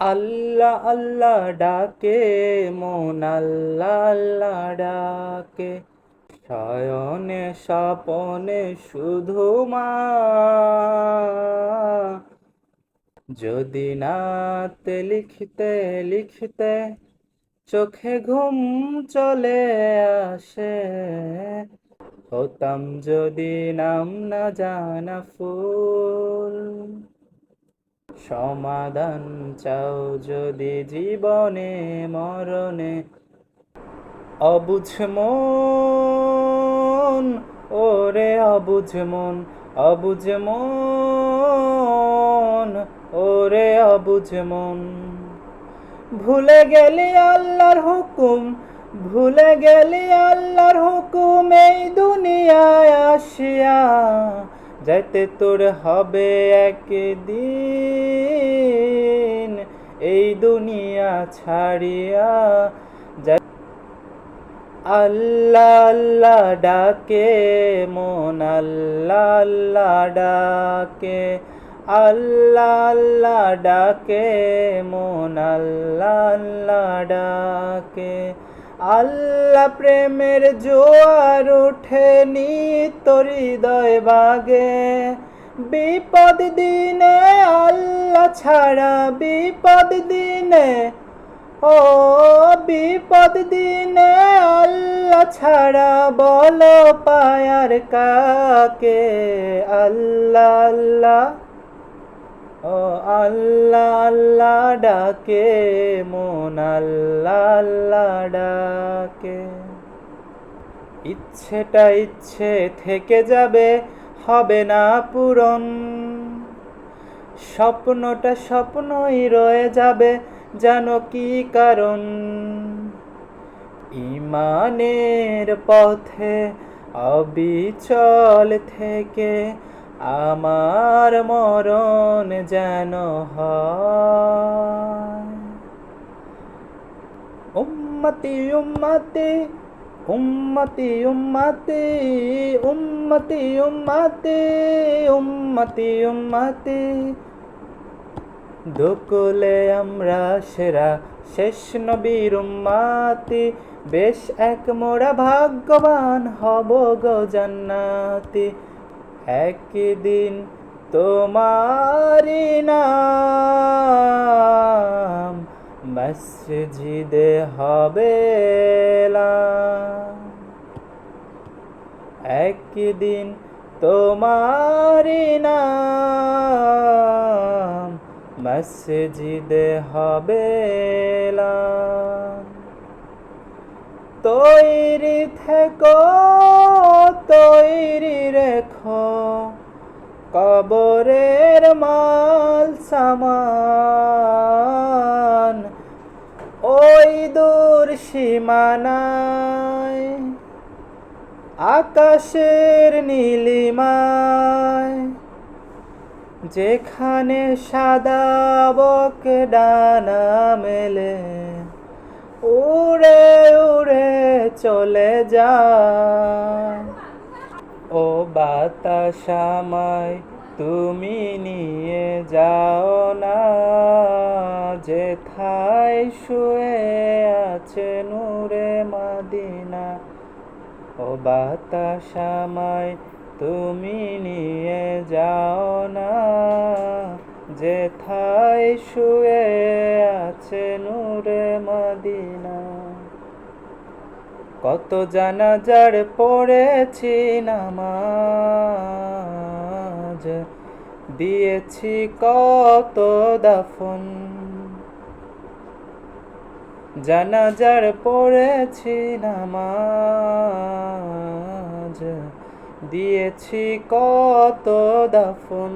আল্লাহ আল্লাহ ডাকে, মন আল্লাহ আল্লাহ ডাকে। শয়নে স্বপনে শুধু মা। যদি নাতে লিখতে লিখতে চোখে ঘুম চলে আসে, হতাম যদি নাম না জানা ফুল। সমাধান চাও যদি জীবনে মরণে। অবুঝ মন, ওরে অবুঝ মন অবুঝ মন, ওরে অবুঝ মন। ভুলে গেলি আল্লাহর হুকুম, ভুলে গেলি আল্লাহর হুকুম, এই দুনিয়ায় আসিয়া যাইতে তোর হবে একদিন। এই দুনিয়া ছাড়িয়া আল্লাহ আল্লাহ ডাকে, মন আল্লাহ আল্লাহ ডাকে। আল্লাহ আল্লাহ ডাকে, মন আল্লাহ আল্লাহ ডাকে। আল্লাহ প্রেমের জোয়ার ওঠে নিত হৃদয় বাগে। বিপদ দিনে আল্লাহ ছাড়া বিপদ দিনে, ও বিপদ দিনে আল্লাহ ছাড়া বলো পায়ার কাকে? আল্লাহ আল্লাহ। ও আল্লাহ আল্লাহ ডাকে, মন আল্লাহ আল্লাহ ডাকে। ইচ্ছেটা ইচ্ছে থেকে যাবে, হবে না পূরণ। স্বপ্নটা স্বপ্নই রয়ে যাবে, জানো কি কারণ? ইমানের পথে অবিচল থেকে আমার মরণ যেন উম্মতি, উম্মতে উম্মতি উম্মতে উম্মতি উম্মতে উম্মতি, উম্মতে। দুকুলে আমরা সেরা শেষ নবীর উম্মাতি। বেশ এক মোড়া ভাগ্যবান হব গো জান্নাতে। একদিন তোমারি মসজিদে হবে। একদিন তোমারি মসজিদে হবে। তৈরি থেকো, তৈরি রেখো। কবরের মাল সামান, ওই দূর সীমানায়, আকাশের নীলিমায়, যেখানে সাদা বক ডানা মেলে। উড়ে উড়ে চলে যা। ও বাতাস আমায়, তুমি নিয়ে যাও না। যেথায় শুয়ে আছে নূরে মাদিনা, ও বাতাস আমায়, তুমি নিয়ে যাও না। যেথায় শুয়ে আছে নূরে মদিনা। কত জানাজার পড়েছি নামাজ, দিয়েছি কত দাফন। জানাজার পড়েছি নামাজ, দিয়েছি কত দাফন।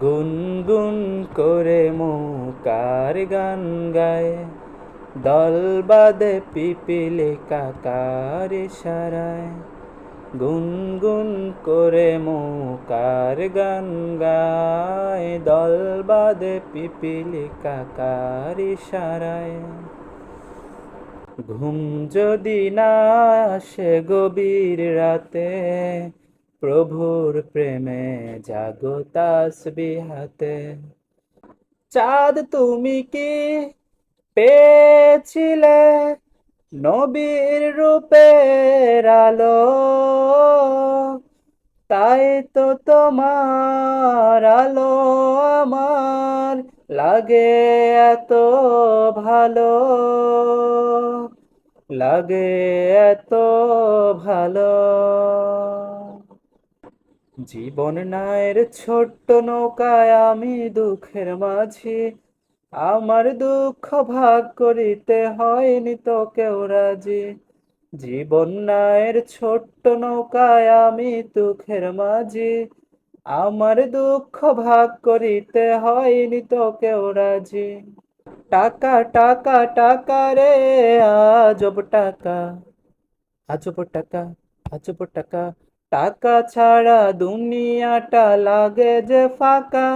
গুনগুন করে মৌকার গান গায়। দল বাদে পিপিলে কাকার সারায় গুনগুন করে মৌকার গান গায়। দল বাদে পিপিলে কাকার সারায় ঘুম যদি না আসে গভীর রাতে প্রভুর প্রেমে জাগো তাসবিহাতে চাঁদ তুমি কি পেয়েছিলে নবীর রূপের আলো? তাই তো তোমার আলো আমার লাগে এত ভালো। লাগে এত ভালো। জীবন নায়ের ছোট্ট নৌকায় আমি দুঃখের মাঝি। আমার দুঃখ ভাগ করিতে হয়নি তো কেউ রাজি। জীবন নায়ের ছোট্ট নৌকায় আমি দুঃখের মাঝি। আমার দুঃখ ভাগ করিতে হয়নি তো কেউ রাজি। টাকা টাকা টাকা রে, আজব টাকা আজব টাকা আজব টাকা। টাকা ছাড়া দুনিয়াটা লাগে যে ফাঁকা।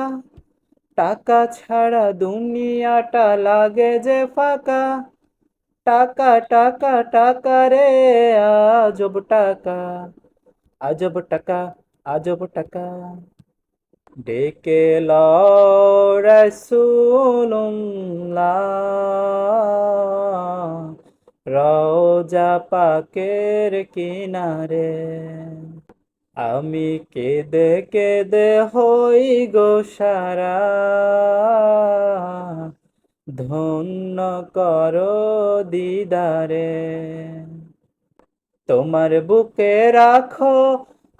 টাকা ছাড়া দুনিয়াটা লাগে যে ফাঁকা। টাকা টাকা টাকা রে, আজব টাকা আজব টাকা আজব টাকা। ডেকে রসুল্লাহ রওজা পাকের কিনারে। আমি কেঁদে কেঁদে হই গো সারা। ধন্য কর দিদারে। তোমার বুকে রাখো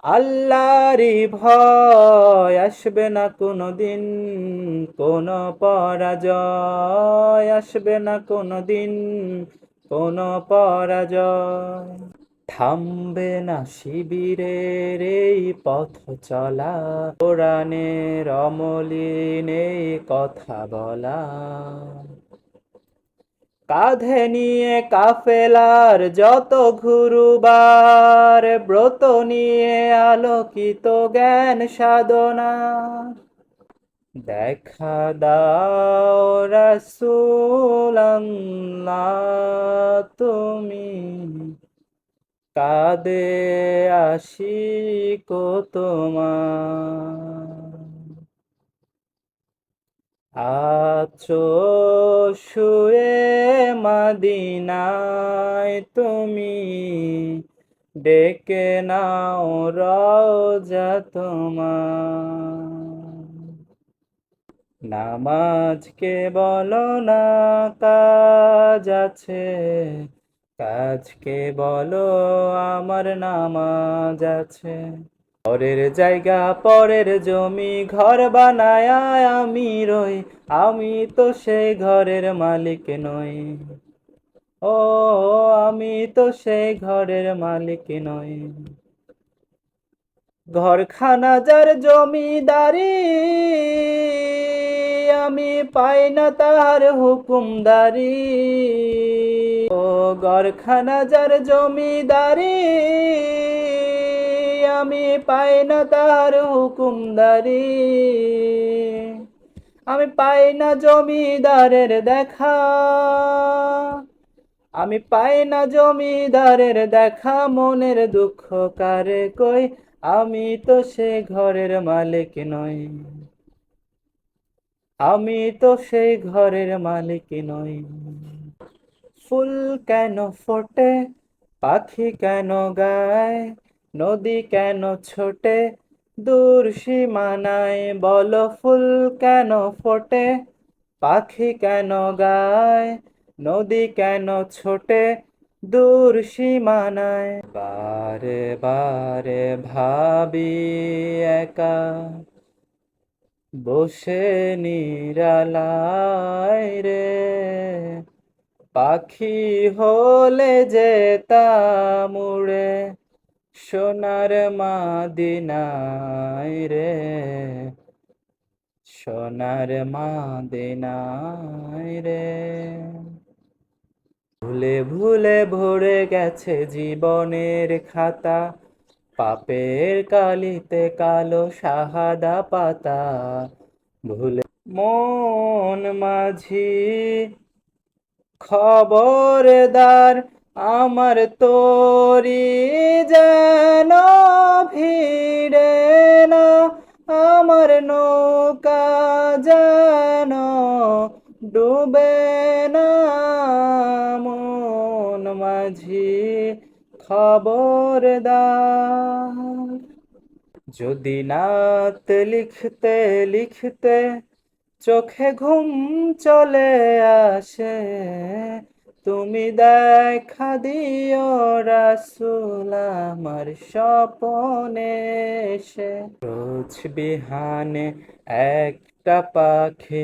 আল্লাহরই ভয়। আসবে না কোনো দিন কোনো পরাজয়। আসবে না কোনো দিন কোনো পরাজয়। থামবে না শিবিরের এই পথ চলা। কোরআনের অমলিন এই কথা বলা। কাঁধে নিয়ে কাফেলার যত ঘুরুবার ব্রত নিয়ে আলোকিত জ্ঞান সাধনা। দেখা দাও রাসূলুল্লাহ, তুমি কাঁদে আশিক তোমার। আছো শুয়ে মাদিনায় তুমি, ডেকে নাও রওজা তোমার। নামাজকে বলো না কাজ আছে কাজকে বলো আমার নামাজ আছে। পরের জায়গা, পরের জমি, ঘর বানায় আমি রই। আমি তো সেই ঘরের মালিক নই। ও, আমি তো সেই ঘরের মালিক নই। ঘরখানা যার জমিদারি, আমি পাই না তার হুকুমদারি। যার জমিদারি, আমি পাই না তার হুকুমদারি। আমি পাই না জমিদারের দেখা, আমি পাই না জমিদারের দেখা, মনের দুঃখ কারে কই? আমি তো সে ঘরের মালিক নই। আমি তো সেই ঘরের মালিক নই। ফুল কেন ফোটে? পাখি কেন গায়? নদী কেন ছোটে? দূর সীমানায় বল ফুল কেন ফোটে? পাখি কেন গায়? নদী কেন ছোটে? দূর সীমানায় বারে বারে ভাবি একা। বসে নিরালায় রে। পাখি হলে যেতাম উড়ে, সোনার মাদিনায় রে। সোনার মাদিনায় রে। ভুলে ভুলে ভরে গেছে জীবনের খাতা, পাপের কালিতে কালো শাহাদা পাতা। ভুলে মন মাঝি খবরদার আমার তোরি যেন ভিড়ে না, আমার নৌকা যেন ডুবে না। মন মাঝি খবরদার, যদি নাত লিখতে লিখতে চোখে ঘুম চলে আসে, তুমি দেখা দিও রাসুল আমার স্বপনে এসে। রোজ বিহানে একটা পাখি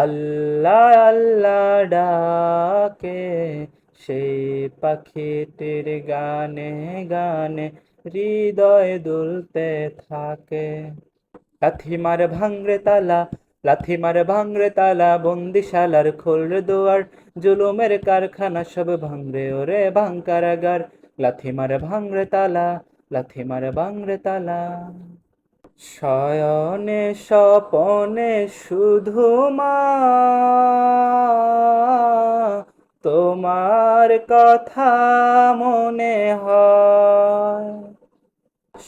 আল্লাহ আল্লাহ ডাকে, সেই পাখিটির গানে গানে হৃদয় দুলতে থাকে। লাথি মারে ভাঙরে তালা লাথি মারে ভাঙরে তালা বন্দিশালার খোলরে দুয়ার, জুলুমের কারখানা সব ভাঙরে ওরে ভাঙ কারাগার। লাথি মারে ভাঙরে তালা, লাথি মারে ভাঙরে তালা। শয়নে স্বপনে শুধু মা, তোমার কথা মনে হয়।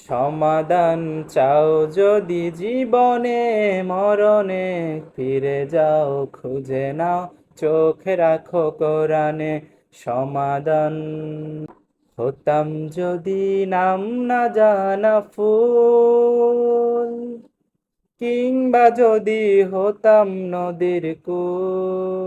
সমাধান চাও যদি জীবনে, মরণে, ফিরে যাও, খুঁজে নাও, চোখে রাখো কোরআনে সমাধান। হতাম যদি নাম না জানা ফুল, কিংবা যদি হতাম নদীর কূল